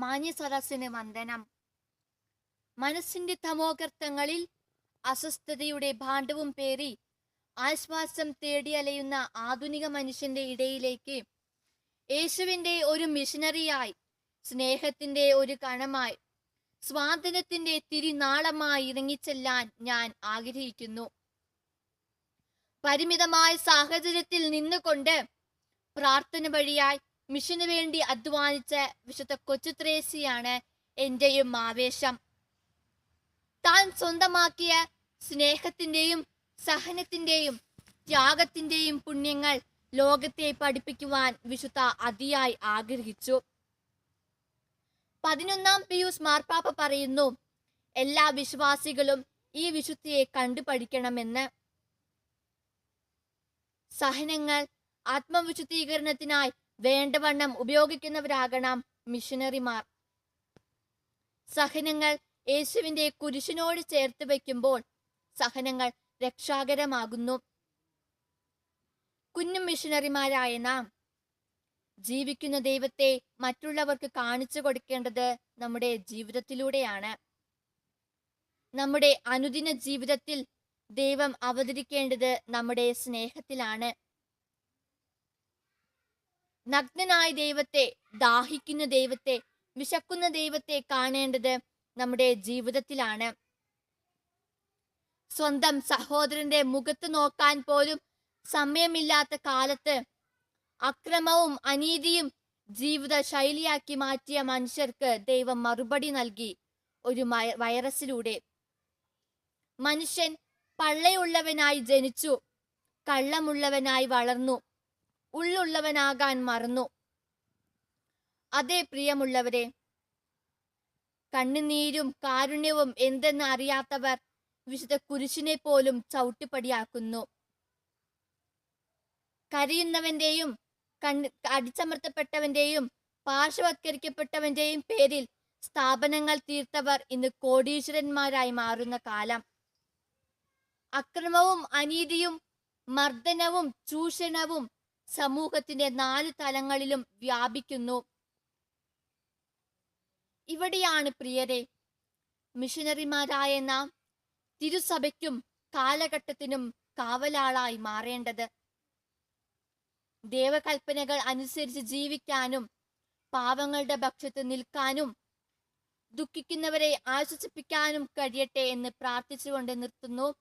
മാന്യ സദസ്സിന് വന്ദനം. മനസ്സിന്റെ തമോകർത്തങ്ങളിൽ അസ്വസ്ഥതയുടെ ഭാണ്ഡവും പേറി ആശ്വാസം തേടി അലയുന്ന ആധുനിക മനുഷ്യന്റെ ഇടയിലേക്ക് യേശുവിന്റെ ഒരു മിഷനറിയായി സ്നേഹത്തിന്റെ ഒരു കണമായി സ്വാതന്ത്ര്യത്തിന്റെ തിരിനാളമായി ഇറങ്ങിച്ചെല്ലാൻ ഞാൻ ആഗ്രഹിക്കുന്നു. പരിമിതമായ സാഹചര്യത്തിൽ നിന്നുകൊണ്ട് പ്രാർത്ഥന വഴിയായി മിഷന് വേണ്ടി അധ്വാനിച്ച വിശുദ്ധ കൊച്ചുത്രേസിയാണ് എന്റെയും ആവേശം. താൻ സ്വന്തമാക്കിയ സ്നേഹത്തിന്റെയും സഹനത്തിന്റെയും ത്യാഗത്തിന്റെയും പുണ്യങ്ങൾ ലോകത്തെ പഠിപ്പിക്കുവാൻ വിശുദ്ധ അതിയായി ആഗ്രഹിച്ചു. പതിനൊന്നാം പിയൂസ് മാർപ്പാപ്പ പറയുന്നു എല്ലാ വിശ്വാസികളും ഈ വിശുദ്ധിയെ കണ്ടുപഠിക്കണമെന്ന്. സഹനങ്ങൾ ആത്മവിശുദ്ധീകരണത്തിനായി വേണ്ടവണ്ണം ഉപയോഗിക്കുന്നവരാകണം മിഷനറിമാർ സഹനങ്ങൾ യേശുവിന്റെ കുരിശിനോട് ചേർത്ത് വയ്ക്കുമ്പോൾ സഹനങ്ങൾ രക്ഷാകരമാകുന്നു. കുഞ്ഞു മിഷനറിമാരായ നാം ജീവിക്കുന്ന ദൈവത്തെ മറ്റുള്ളവർക്ക് കാണിച്ചു കൊടുക്കേണ്ടത് നമ്മുടെ ജീവിതത്തിലൂടെയാണ്. നമ്മുടെ അനുദിന ജീവിതത്തിൽ ദൈവം അവതരിക്കേണ്ടത് നമ്മുടെ സ്നേഹത്തിലാണ്. നഗ്നനായ ദൈവത്തെ ദാഹിക്കുന്ന ദൈവത്തെ വിശക്കുന്ന ദൈവത്തെ കാണേണ്ടത് നമ്മുടെ ജീവിതത്തിലാണ്. സ്വന്തം സഹോദരന്റെ മുഖത്ത് നോക്കാൻ പോലും സമയമില്ലാത്ത കാലത്ത് അക്രമവും അനീതിയും ജീവിത ശൈലിയാക്കി മാറ്റിയ മനുഷ്യർക്ക് ദൈവം മറുപടി നൽകി ഒരു വൈറസിലൂടെ. മനുഷ്യൻ പള്ളയുള്ളവനായി ജനിച്ചു കള്ളമുള്ളവനായി വളർന്നു. ഉള്ളുള്ളവനാകാൻ മറന്നു. അതേ പ്രിയമുള്ളവരെ കണ്ണുനീരും കാരുണ്യവും എന്തെന്ന് അറിയാത്തവർ വിശുദ്ധ കുരിശിനെ പോലും ചവിട്ടിപ്പടിയാക്കുന്നു. കരയുന്നവന്റെയും കണ്ണ് അടിച്ചമർത്തപ്പെട്ടവന്റെയും പാർശ്വവത്കരിക്കപ്പെട്ടവന്റെയും പേരിൽ സ്ഥാപനങ്ങൾ തീർത്തവർ ഇന്ന് കോടീശ്വരന്മാരായി മാറുന്ന കാലം. അക്രമവും അനീതിയും മർദ്ദനവും ചൂഷണവും സമൂഹത്തിന്റെ നാല് തലങ്ങളിലും വ്യാപിക്കുന്നു. ഇവിടെയാണ് പ്രിയരെ മിഷനറിമാരായ നാം തിരുസഭയ്ക്കും കാലഘട്ടത്തിനും കാവലാളായി മാറേണ്ടത്. ദേവകൽപ്പനകൾ അനുസരിച്ച് ജീവിക്കാനും പാവങ്ങളുടെ പക്ഷത്ത് നിൽക്കാനും ദുഃഖിക്കുന്നവരെ ആശ്വസിപ്പിക്കാനും കഴിയട്ടെ എന്ന് പ്രാർത്ഥിച്ചുകൊണ്ട് നിർത്തുന്നു.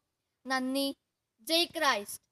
നന്ദി. ജയ് ക്രൈസ്റ്റ്.